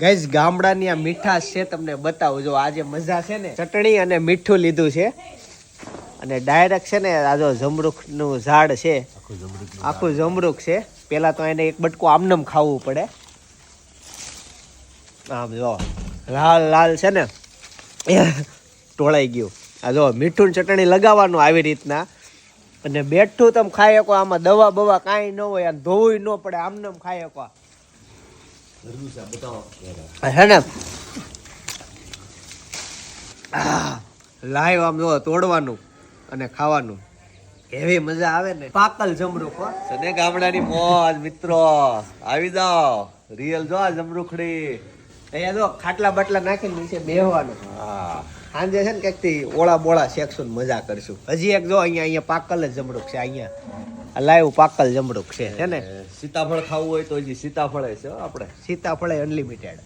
ગઈસ ગામડાની આ મીઠાશ છે તમને બતાવું. જો આજે મજા છે ને ચટણી અને મીઠું લીધું છે. અને ડાયરેક્ટ છે ને આ જો જમરૂખનું ઝાડ છે. આખું જમરૂખ છે. પેલા તો એને એક બટકું આમનમ ખાવું પડે. આમ જો લાલ લાલ છે ને ટોળાઈ ગયું. આ જો મીઠું ચટણી લગાવવાનું આવી રીતના. અને બેઠું તમે ખાઈ શકો આમાં દવા બવા કાંઈ ન હોય અને ધોવું ન પડે આમનમ ખાઈ શકો. ને? લાઈવ આમ જો તોડવાનું અને ખાવાનું. એવી મજા આવે ને. પાકલ જમરૂખ હો. સને ગામડાની મોજ મિત્રો. આવી જાઓ. રિયલ જો આ જમરૂખડી. અહીંયા જો ખાટલા બાટલા નાખીને નીચે બેહવાનું. હા. સાંજે છે ને ક્યાંકથી ઓળા બોળા શેકશું મજા કરશું. હજી એક જો અહીંયા અહીંયા પાકલ જ જમરૂખ છે અહીંયા. લાઈવ પાકલ જમડુક છે ને? સીતાફળ ખાવું હોય તો હજી સીતાફળ છે હો આપણે. સીતાફળ અનલિમિટેડ